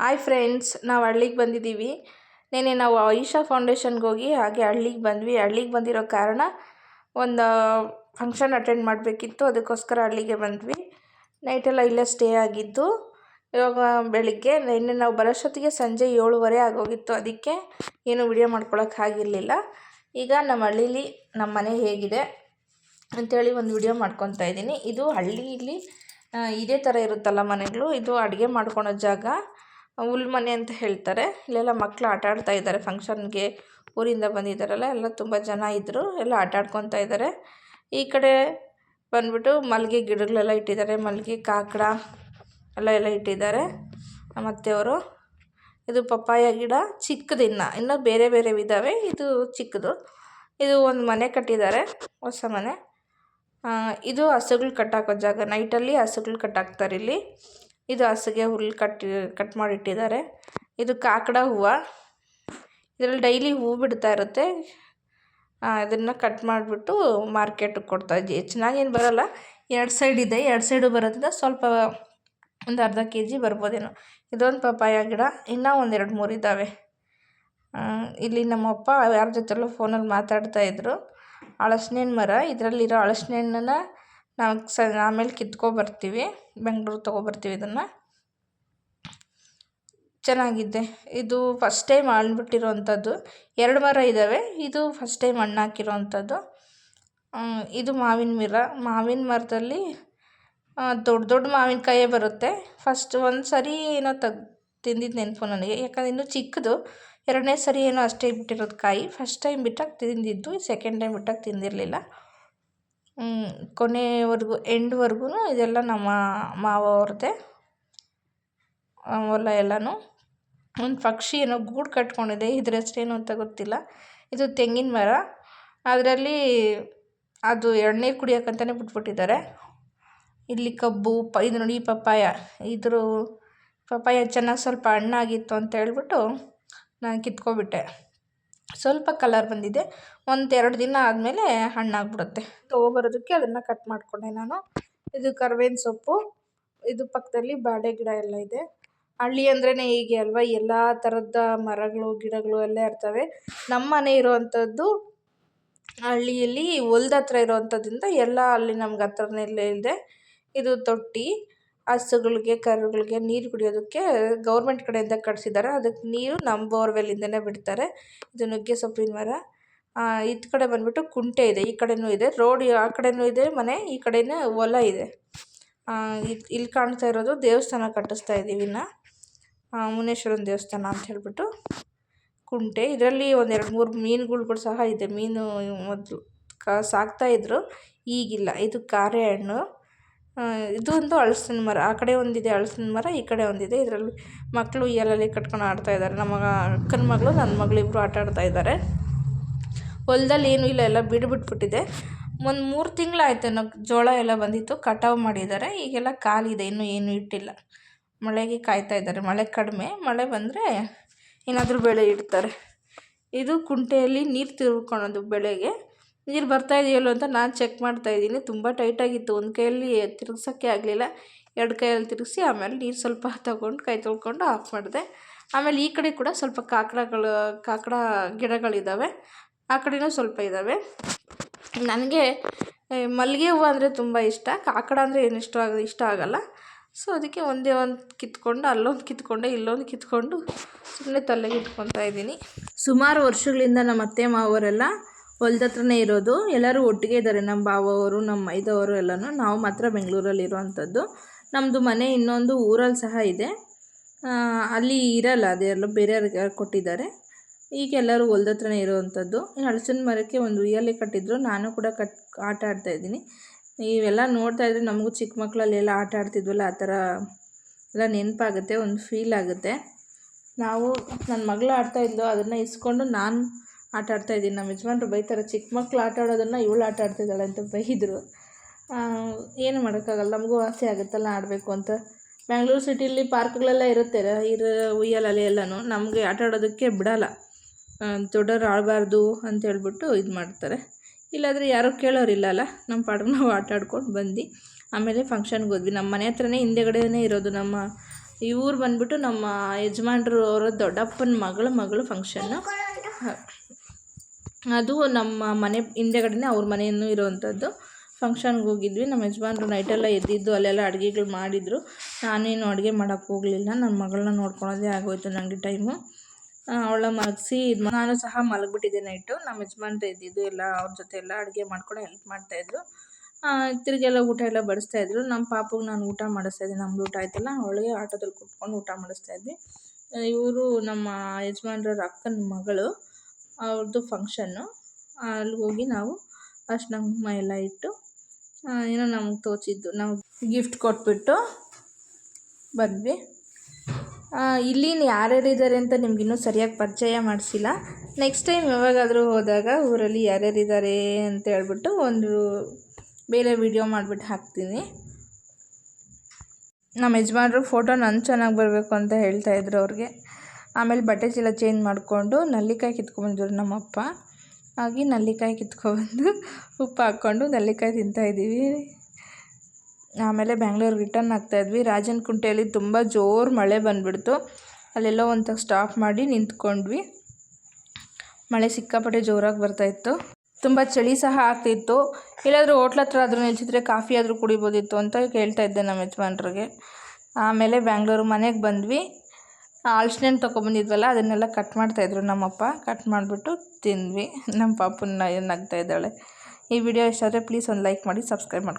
Hi friends ನಾವು ಹಳ್ಳಿಗೆ ಬಂದಿದ್ದೀವಿ. ನಿನ್ನೆ ನಾವು ಐಶಾ ಫೌಂಡೇಶನ್ಗೆ ಹೋಗಿ ಹಾಗೆ ಹಳ್ಳಿಗೆ ಬಂದ್ವಿ. ಹಳ್ಳಿಗೆ ಬಂದಿರೋ ಕಾರಣ ಒಂದು ಫಂಕ್ಷನ್ ಅಟೆಂಡ್ ಮಾಡಬೇಕಿತ್ತು. ಅದಕ್ಕೋಸ್ಕರ ಹಳ್ಳಿಗೆ ಬಂದ್ವಿ. ನೈಟೆಲ್ಲ ಇಲ್ಲೇ ಸ್ಟೇ ಆಗಿದ್ದು. ಇವಾಗ ಬೆಳಿಗ್ಗೆ ನಿನ್ನೆ ನಾವು ಬರೋಷ್ಟೊತ್ತಿಗೆ ಸಂಜೆ ಏಳುವರೆ ಆಗೋಗಿತ್ತು. ಅದಕ್ಕೆ ಏನು ವಿಡಿಯೋ ಆಗಿರಲಿಲ್ಲ. ಈಗ ನಮ್ಮ ಹಳ್ಳೀಲಿ ನಮ್ಮ ಮನೆ ಹೇಗಿದೆ ಅಂಥೇಳಿ ಒಂದು ವಿಡಿಯೋ ಮಾಡ್ಕೊತಾ ಇದ್ದೀನಿ. ಇದು ಹಳ್ಳಿಯಲ್ಲಿ ಇದೇ ಥರ ಇರುತ್ತಲ್ಲ ಮನೆಗಳು. ಇದು ಅಡುಗೆ ಮಾಡ್ಕೊಳೋ ಜಾಗ. ಹುಲ್ ಮನೆ ಅಂತ ಹೇಳ್ತಾರೆ. ಇಲ್ಲೆಲ್ಲ ಮಕ್ಕಳು ಆಟ ಆಡ್ತಾ ಇದ್ದಾರೆ. ಫಂಕ್ಷನ್ಗೆ ಊರಿಂದ ಬಂದಿದ್ದಾರಲ್ಲ, ಎಲ್ಲ ತುಂಬ ಜನ ಇದ್ದರು ಎಲ್ಲ ಆಟ ಆಡ್ಕೊತಾ ಇದ್ದಾರೆ. ಈ ಕಡೆ ಬಂದ್ಬಿಟ್ಟು ಮಲ್ಲಿಗೆ ಗಿಡಗಳೆಲ್ಲ ಇಟ್ಟಿದ್ದಾರೆ. ಮಲ್ಲಿಗೆ ಕಾಕಡ ಎಲ್ಲ ಎಲ್ಲ ಇಟ್ಟಿದ್ದಾರೆ. ನಮ್ಮ ಅವರು, ಇದು ಪಪ್ಪಾಯ ಗಿಡ ಚಿಕ್ಕದು ಇನ್ನು, ಇನ್ನೂ ಬೇರೆ ಬೇರೆ ಇದ್ದಾವೆ ಇದು ಚಿಕ್ಕದು. ಇದು ಒಂದು ಮನೆ ಕಟ್ಟಿದ್ದಾರೆ, ಹೊಸ ಮನೆ. ಇದು ಹಸುಗಳು ಕಟ್ಟಾಕೋ ಜಾಗ. ನೈಟಲ್ಲಿ ಹಸುಗಳು ಕಟ್ಟಾಕ್ತಾರೆ ಇಲ್ಲಿ. ಇದು ಹಾಸಿಗೆ ಹುಲ್ಲು ಕಟ್ಟಿ, ಕಟ್ ಮಾಡಿಟ್ಟಿದ್ದಾರೆ. ಇದು ಕಾಕಡ ಹೂವು. ಇದರಲ್ಲಿ ಡೈಲಿ ಹೂ ಬಿಡ್ತಾ ಇರುತ್ತೆ. ಅದನ್ನು ಕಟ್ ಮಾಡಿಬಿಟ್ಟು ಮಾರ್ಕೆಟಿಗೆ ಕೊಡ್ತಾ ಚೆನ್ನಾಗಿ ಚೆನ್ನಾಗೇನು ಬರೋಲ್ಲ. ಎರಡು ಸೈಡ್ ಇದೆ. ಎರಡು ಸೈಡು ಬರೋದ್ರಿಂದ ಸ್ವಲ್ಪ ಒಂದು ಅರ್ಧ ಕೆ ಜಿ ಬರ್ಬೋದೇನೋ. ಇದೊಂದು ಪಪ್ಪಾಯ ಗಿಡ. ಇನ್ನೂ ಒಂದೆರಡು ಮೂರು ಇದ್ದಾವೆ ಇಲ್ಲಿ ನಮ್ಮಪ್ಪ ಯಾರ ಜೊತೆಲೋ ಫೋನಲ್ಲಿ ಮಾತಾಡ್ತಾ ಇದ್ದರು ಹಲಸಿನ ಮರ. ಇದರಲ್ಲಿರೋ ಹಲಸಿನ ಹಣ್ಣನ್ನ ನಾವು ಸ, ಆಮೇಲೆ ಕಿತ್ಕೊಬರ್ತೀವಿ, ಬೆಂಗ್ಳೂರು ತೊಗೊಬರ್ತೀವಿ ಇದನ್ನು. ಚೆನ್ನಾಗಿದೆ. ಇದು ಫಸ್ಟ್ ಟೈಮ್ ಅಂಥದ್ದು ಎರಡು ಮರ ಇದ್ದಾವೆ ಇದು ಫಸ್ಟ್ ಟೈಮ್ ಹಣ್ಣು ಹಾಕಿರೋವಂಥದ್ದು ಇದು ಮಾವಿನ ಮರ. ಮಾವಿನ ಮರದಲ್ಲಿ ದೊಡ್ಡ ದೊಡ್ಡ ಮಾವಿನಕಾಯೇ ಬರುತ್ತೆ. ಫಸ್ಟ್ ಒಂದು ಸರಿ ಏನೋ ತೆಗ್ ತಿಂದಿದ್ದು ನೆನಪು ನನಗೆ. ಯಾಕಂದ್ರೆ ಇನ್ನೂ ಚಿಕ್ಕದು. ಎರಡನೇ ಸರಿ ಏನೋ ಅಷ್ಟೇ ಬಿಟ್ಟಿರೋದು ಕಾಯಿ. ಫಸ್ಟ್ ಟೈಮ್ ಬಿಟ್ಟಾಗ ತಿಂದಿದ್ದು. ಸೆಕೆಂಡ್ ಟೈಮ್ ಬಿಟ್ಟಾಗ ತಿಂದಿರಲಿಲ್ಲ. ಕೊನೆವರೆಗೂ ಎಂಡ್ವರೆಗೂ ಇದೆಲ್ಲ ನಮ್ಮ ಮಾವ ಅವ್ರದ್ದೇ ಹೊಲ ಎಲ್ಲನೂ. ಒಂದು ಪಕ್ಷಿ ಏನೋ ಗೂಡು ಕಟ್ಕೊಂಡಿದೆ ಇದ್ರ ಹೆಸ್ರೇನು ಅಂತ ಗೊತ್ತಿಲ್ಲ. ಇದು ತೆಂಗಿನ ಮರ. ಅದರಲ್ಲಿ ಅದು ಎಣ್ಣೆ ಕುಡಿಯೋಕ್ಕಂತಲೇ ಬಿಟ್ಬಿಟ್ಟಿದ್ದಾರೆ. ಇಲ್ಲಿ ಕಬ್ಬು, ಪ, ಇದು ನೋಡಿ ಪಪ್ಪಾಯ. ಇದ್ರ ಪಪ್ಪಾಯ ಚೆನ್ನಾಗಿ ಸ್ವಲ್ಪ ಹಣ್ಣಾಗಿತ್ತು ಅಂತ ಹೇಳ್ಬಿಟ್ಟು ನಾನು ಕಿತ್ಕೊಬಿಟ್ಟೆ. ಸ್ವಲ್ಪ ಕಲರ್ ಬಂದಿದೆ. ಒಂದು ಎರಡು ದಿನ ಆದಮೇಲೆ ಹಣ್ಣಾಗ್ಬಿಡುತ್ತೆ ತೊಗೊಬರೋದಕ್ಕೆ ಅದನ್ನು ಕಟ್ ಮಾಡಿಕೊಂಡೆ ನಾನು. ಇದು ಕರ್ಬೇವಿನ ಸೊಪ್ಪು. ಇದು ಪಕ್ಕದಲ್ಲಿ ಬಾಳೆ ಗಿಡ ಎಲ್ಲ ಇದೆ. ಹಳ್ಳಿ ಅಂದ್ರೇ ಹೀಗೆ ಅಲ್ವಾ? ಎಲ್ಲ ಥರದ ಮರಗಳು, ಗಿಡಗಳು ಎಲ್ಲ ಇರ್ತವೆ. ನಮ್ಮ ಮನೆ ಇರುವಂಥದ್ದು ಹಳ್ಳಿಯಲ್ಲಿ ಹೊಲ್ದ ಹತ್ರ ಇರೋವಂಥದ್ರಿಂದ ಎಲ್ಲ ಅಲ್ಲಿ ನಮ್ಗೆ ಹತ್ರನೇ ಇದೆ. ಇದು ತೊಟ್ಟಿ. ಹಸುಗಳ್ಗೆ, ಕರುಗಳಿಗೆ ನೀರು ಕುಡಿಯೋದಕ್ಕೆ ಗೌರ್ಮೆಂಟ್ ಕಡೆಯಿಂದ ಕಟ್ಸಿದ್ದಾರೆ. ಅದಕ್ಕೆ ನೀರು ನಮ್ಮ ಬೋರ್ವೆಲ್ಲಿಂದನೇ ಬಿಡ್ತಾರೆ. ಇದು ನುಗ್ಗೆ ಸೊಪ್ಪಿನ ಮರ. ಇದು ಕಡೆ ಬಂದ್ಬಿಟ್ಟು ಕುಂಟೆ ಇದೆ. ಈ ಕಡೆಯೂ ಇದೆ. ರೋಡ್ ಆ ಕಡೆಯೂ ಇದೆ ಮನೆ, ಈ ಕಡೆನೇ ಹೊಲ ಇದು. ಇಲ್ಲಿ ಕಾಣ್ತಾ ಇರೋದು ದೇವಸ್ಥಾನ ಕಟ್ಟಿಸ್ತಾ ಇದ್ದೀವಿ ಇನ್ನು. ಮುನೇಶ್ವರನ ದೇವಸ್ಥಾನ ಅಂತ ಹೇಳ್ಬಿಟ್ಟು ಕುಂಟೆ. ಇದರಲ್ಲಿ ಒಂದೆರಡು ಮೂರು ಮೀನುಗಳು ಕೂಡ ಸಹ ಇದೆ. ಮೀನು ಮೊದಲು ಕ ಸಾಕ್ತಾಯಿದ್ರು ಈಗಿಲ್ಲ. ಇದು ಕಾರೆ ಹಣ್ಣು. ಆ, ಇದು ಒಂದು ಹಲಸಿನ ಮರ. ಆ ಕಡೆ ಒಂದಿದೆ ಹಲಸಿನ ಮರ ಈ ಕಡೆ ಒಂದಿದೆ. ಇದರಲ್ಲಿ ಮಕ್ಕಳು ಉಯ್ಯಾಲೆಯಲ್ಲಿ ಕಟ್ಕೊಂಡು ಆಡ್ತಾ ಇದ್ದಾರೆ. ನಮ್ಮ ಅಕ್ಕನ ಮಗಳು ನನ್ನ ಮಗಳು ಇಬ್ಬರು ಆಟ ಆಡ್ತಾ ಇದ್ದಾರೆ. ಹೊಲದಲ್ಲಿ ಏನೂ ಇಲ್ಲ ಎಲ್ಲ ಬಿಟ್ಬಿಟ್ಟಿದೆ ಒಂದು ಮೂರು ತಿಂಗಳಾಯ್ತೇನೋ ಜೋಳ ಎಲ್ಲ ಬಂದಿತ್ತು ಕಟಾವು ಮಾಡಿದ್ದಾರೆ. ಈಗೆಲ್ಲ ಖಾಲಿದೆ ಇನ್ನೂ ಏನೂ ಇಟ್ಟಿಲ್ಲ. ಮಳೆಗೆ ಕಾಯ್ತಾ ಇದ್ದಾರೆ. ಮಳೆ ಕಡಿಮೆ. ಮಳೆ ಬಂದರೆ ಏನಾದರೂ ಬೆಳೆ ಇಡ್ತಾರೆ. ಇದು ಕುಂಟೆಯಲ್ಲಿ ನೀರು ತಿರ್ಕೊಳ್ಳೋದು ಬೆಳೆಗೆ. ನೀರು ಬರ್ತಾ ಇದೆಯಲ್ಲೋ ಅಂತ ನಾನು ಚೆಕ್ ಮಾಡ್ತಾ ಇದ್ದೀನಿ. ತುಂಬ ಟೈಟಾಗಿತ್ತು ಒಂದು ಕೈಯಲ್ಲಿ ತಿರುಗ್ಸೋಕ್ಕೆ ಆಗಲಿಲ್ಲ. ಎರಡು ಕೈಯಲ್ಲಿ ತಿರುಗಿಸಿ ಆಮೇಲೆ ನೀರು ಸ್ವಲ್ಪ ತಗೊಂಡು ಕೈ ತೊಳ್ಕೊಂಡು ಆಫ್ ಮಾಡಿದೆ. ಆಮೇಲೆ ಈ ಕಡೆ ಕೂಡ ಸ್ವಲ್ಪ ಕಾಕಡಗಳು, ಕಾಕಡ ಗಿಡಗಳಿದ್ದಾವೆ ಆ ಕಡೆನೂ ಸ್ವಲ್ಪ ಇದ್ದಾವೆ ನನಗೆ ಮಲ್ಲಿಗೆ ಹೂವು ಅಂದರೆ ತುಂಬ ಇಷ್ಟ. ಕಾಕಡ ಅಂದರೆ ಏನು ಇಷ್ಟ ಆಗ, ಇಷ್ಟ ಆಗೋಲ್ಲ. ಸೊ ಅದಕ್ಕೆ ಒಂದೇ ಒಂದು ಕಿತ್ಕೊಂಡು, ಅಲ್ಲೊಂದು ಕಿತ್ಕೊಂಡೆ, ಇಲ್ಲೊಂದು ಕಿತ್ಕೊಂಡು ಸುಮ್ಮನೆ ತಲೆಗೆ ಇಟ್ಕೊತಾ ಇದ್ದೀನಿ. ಸುಮಾರು ವರ್ಷಗಳಿಂದ ನಮ್ಮ ಅತ್ತೆ ಮಾವರೆಲ್ಲ ಹೊಲ್ದ ಹತ್ರನೇ ಇರೋದು. ಎಲ್ಲರೂ ಒಟ್ಟಿಗೆ ಇದ್ದಾರೆ ನಮ್ಮ ಬಾವವರು ನಮ್ಮ ಮೈದವರು ಎಲ್ಲನೂ. ನಾವು ಮಾತ್ರ ಬೆಂಗಳೂರಲ್ಲಿ ಇರೋವಂಥದ್ದು. ನಮ್ಮದು ಮನೆ ಇನ್ನೊಂದು ಊರಲ್ಲಿ ಸಹ ಇದೆ. ಅಲ್ಲಿ ಇರಲ್ಲ. ಅದೆಲ್ಲ ಬೇರೆಯವ್ರಿಗೆ ಕೊಟ್ಟಿದ್ದಾರೆ. ಈಗ ಎಲ್ಲರೂ ಹೊಲ್ದ ಹತ್ರನೇ ಇರೋವಂಥದ್ದು. ಹಲಸಿನ ಮರಕ್ಕೆ ಒಂದು ಉಯ್ಯಾಲೆ ಕಟ್ಟಿದ್ರು. ನಾನು ಕೂಡ ಕಟ್, ಆಟ ಆಡ್ತಾ ಇದ್ದೀನಿ. ಇವೆಲ್ಲ ನೋಡ್ತಾ ಇದ್ರೆ ನಮಗೂ ಚಿಕ್ಕ ಮಕ್ಕಳಲ್ಲಿ ಎಲ್ಲ ಆಟ ಆಡ್ತಿದ್ವಲ್ಲ, ಆ ಥರ ಎಲ್ಲ ನೆನಪಾಗುತ್ತೆ. ಒಂದು ಫೀಲ್ ಆಗುತ್ತೆ. ನಾವು ನನ್ನ ಮಗಳು ಆಡ್ತಾ ಇದ್ಲು. ಅದನ್ನು ಇಸ್ಕೊಂಡು ನಾನು ಆಟ ಆಡ್ತಾ ಇದ್ದೀನಿ. ನಮ್ಮ ಯಜಮಾನ್ರು ಬೈತಾರೆ, ಚಿಕ್ಕ ಮಕ್ಕಳು ಆಟ ಆಡೋದನ್ನು ಇವಳು ಆಟ ಆಡ್ತಿದ್ದಾಳೆ ಅಂತ ಬೈದರು. ಏನು ಮಾಡೋಕ್ಕಾಗಲ್ಲ, ನಮಗೂ ಆಸೆ ಆಗುತ್ತಲ್ಲ ಆಡಬೇಕು ಅಂತ. ಬ್ಯಾಂಗ್ಳೂರು ಸಿಟಿಯಲ್ಲಿ ಪಾರ್ಕ್ಗಳೆಲ್ಲ ಇರುತ್ತೆ, ಇರೋ ಉಯ್ಯಾಲಲ್ಲಿ ಎಲ್ಲನೂ. ನಮಗೆ ಆಟ ಆಡೋದಕ್ಕೆ ಬಿಡಲ್ಲ. ದೊಡ್ಡವ್ರು ಆಡಬಾರ್ದು ಅಂತ ಹೇಳ್ಬಿಟ್ಟು ಇದು ಮಾಡ್ತಾರೆ. ಇಲ್ಲಾದರೆ ಯಾರೂ ಕೇಳೋರಿಲ್ಲಲ್ಲ ನಮ್ಮ ಪಾಡಿಗೆ ನಾವು ಆಟ ಆಡ್ಕೊಂಡು ಬಂದು ಆಮೇಲೆ ಫಂಕ್ಷನ್ಗೆ ಹೋದ್ವಿ. ನಮ್ಮ ಮನೆ ಹತ್ರನೇ ಹಿಂದೆಗಡೆನೇ ಇರೋದು ನಮ್ಮ ಇವ್ರು ಬಂದ್ಬಿಟ್ಟು ನಮ್ಮ ಯಜಮಾನ್ರು, ಅವರ ದೊಡ್ಡಪ್ಪನ ಮಗಳ ಮಗಳು ಫಂಕ್ಷನ್ನು. ಅದು ನಮ್ಮ ಮನೆ ಹಿಂದೆಗಡೆನೇ ಅವ್ರ ಮನೆಯೂ ಇರುವಂಥದ್ದು. ಫಂಕ್ಷನ್ಗೆ ಹೋಗಿದ್ವಿ. ನಮ್ಮ ಯಜಮಾನ್ರು ನೈಟೆಲ್ಲ ಎದ್ದಿದ್ದು, ಅಲ್ಲೆಲ್ಲ ಅಡುಗೆಗಳು ಮಾಡಿದರು. ನಾನೇನು ಅಡುಗೆ ಮಾಡೋಕ್ಕೆ ಹೋಗಲಿಲ್ಲ. ನನ್ನ ಮಗಳನ್ನ ನೋಡ್ಕೊಳೋದೇ ಆಗೋಯ್ತು ನನಗೆ ಟೈಮು ಅವಳ ಮಲಗಿಸಿ ಇದು ನಾನು ಸಹ ಮಲಗಿಬಿಟ್ಟಿದ್ದೆ ನೈಟು. ನಮ್ಮ ಯಜಮಾನ್ರು ಎದ್ದಿದ್ದು, ಎಲ್ಲ ಅವ್ರ ಜೊತೆ ಎಲ್ಲ ಅಡುಗೆ ಮಾಡ್ಕೊಂಡು ಹೆಲ್ಪ್ ಮಾಡ್ತಾಯಿದ್ರು ತಿರುಗೆಲ್ಲ ಊಟ ಎಲ್ಲ ಬಡಿಸ್ತಾಯಿದ್ರು ನಮ್ಮ ಪಾಪಗೆ ನಾನು ಊಟ ಮಾಡಿಸ್ತಾಯಿದ್ದೆ ನಮ್ದು ಊಟ ಆಯ್ತಲ್ಲ, ಅವಳಿಗೆ ಆಟೋದಲ್ಲಿ ಕೂತ್ಕೊಂಡು ಊಟ ಮಾಡಿಸ್ತಾಯಿದ್ವಿ ಇವರು ನಮ್ಮ ಯಜಮಾನ್ರವ್ರ ಅಕ್ಕನ ಮಗಳು. ಅವ್ರದ್ದು ಫಂಕ್ಷನ್ನು ಅಲ್ಲಿ ಹೋಗಿ ನಾವು ಅರ್ಶಿನ ಕುಂಕುಮ ಎಲ್ಲ ಇಟ್ಟು ಏನೋ ನಮ್ಗೆ ತೋಚಿದ್ದು, ನಾವು ಗಿಫ್ಟ್ ಕೊಟ್ಬಿಟ್ಟು ಬಂದ್ವಿ. ಇಲ್ಲಿ ಯಾರ್ಯಾರಿದ್ದಾರೆ ಅಂತ ನಿಮ್ಗೆ ಇನ್ನೂ ಸರಿಯಾಗಿ ಪರಿಚಯ ಮಾಡಿಸಿಲ್ಲ. ನೆಕ್ಸ್ಟ್ ಟೈಮ್ ಯಾವಾಗಾದರೂ ಹೋದಾಗ ಊರಲ್ಲಿ ಯಾರ್ಯಾರಿದ್ದಾರೆ ಅಂತ ಹೇಳ್ಬಿಟ್ಟು ಒಂದು ಬೇರೆ ವಿಡಿಯೋ ಮಾಡಿಬಿಟ್ಟು ಹಾಕ್ತೀನಿ. ನಮ್ಮ ಯಜಮಾನ್ರು ಫೋಟೋ ನನ್ನ ಚೆನ್ನಾಗಿ ಬರಬೇಕು ಅಂತ ಹೇಳ್ತಾಯಿದ್ರು ಅವ್ರಿಗೆ. ಆಮೇಲೆ ಬಟ್ಟೆ ಚೀಲ ಚೇಂಜ್ ಮಾಡಿಕೊಂಡು ನಲ್ಲಿಕಾಯಿ ಕಿತ್ಕೊಂಡ್ಬಂದಿದ್ರು ನಮ್ಮಪ್ಪ. ಹಾಗೆ ನಲ್ಲಿಕಾಯಿ ಕಿತ್ಕೊಬಂದು ಉಪ್ಪು ಹಾಕ್ಕೊಂಡು ನಲ್ಲಿಕಾಯಿ ತಿಂತಾಯಿದ್ದೀವಿ ಆಮೇಲೆ ಬ್ಯಾಂಗ್ಳೂರಿಗೆ ರಿಟರ್ನ್ ಆಗ್ತಾಯಿದ್ವಿ ರಾಜನ ಕುಂಟೆಯಲ್ಲಿ ತುಂಬ ಜೋರು ಮಳೆ ಬಂದುಬಿಡ್ತು. ಅಲ್ಲೆಲ್ಲೋ ಒಂದು ಸ್ಟಾಪ್ ಮಾಡಿ ನಿಂತ್ಕೊಂಡ್ವಿ. ಮಳೆ ಸಿಕ್ಕಾಪಟ್ಟೆ ಜೋರಾಗಿ ಬರ್ತಾಯಿತ್ತು ತುಂಬ ಚಳಿ ಸಹ ಆಗ್ತಿತ್ತು. ಇಲ್ಲಾದರೂ ಹೋಟ್ಲ್ ಹತ್ರ ಆದರೂ ನಿಲ್ಸಿದ್ರೆ ಕಾಫಿ ಆದರೂ ಕುಡಿಬೋದಿತ್ತು ಅಂತ ಕೇಳ್ತಾ ಇದ್ದೆ ನಮ್ಮ ಯಜಮಾನ್ರಿಗೆ. ಆಮೇಲೆ ಬ್ಯಾಂಗ್ಳೂರು ಮನೆಗೆ ಬಂದ್ವಿ. ಹಲ್ಸಿನಣ್ಣು ತೊಗೊಬಂದಿದ್ವಲ್ಲ ಅದನ್ನೆಲ್ಲ ಕಟ್ ಮಾಡ್ತಾಯಿದ್ರು ನಮ್ಮಪ್ಪ. ಕಟ್ ಮಾಡಿಬಿಟ್ಟು ತಿಂದ್ವಿ. ನಮ್ಮ ಪಾಪುನ ನಗ್ತಾ ಇದ್ದಾಳೆ. ಈ ವಿಡಿಯೋ ಇಷ್ಟ ಆದರೆ ಪ್ಲೀಸ್ ಒಂದು ಲೈಕ್ ಮಾಡಿ ಸಬ್ಸ್ಕ್ರೈಬ್ ಮಾಡಿ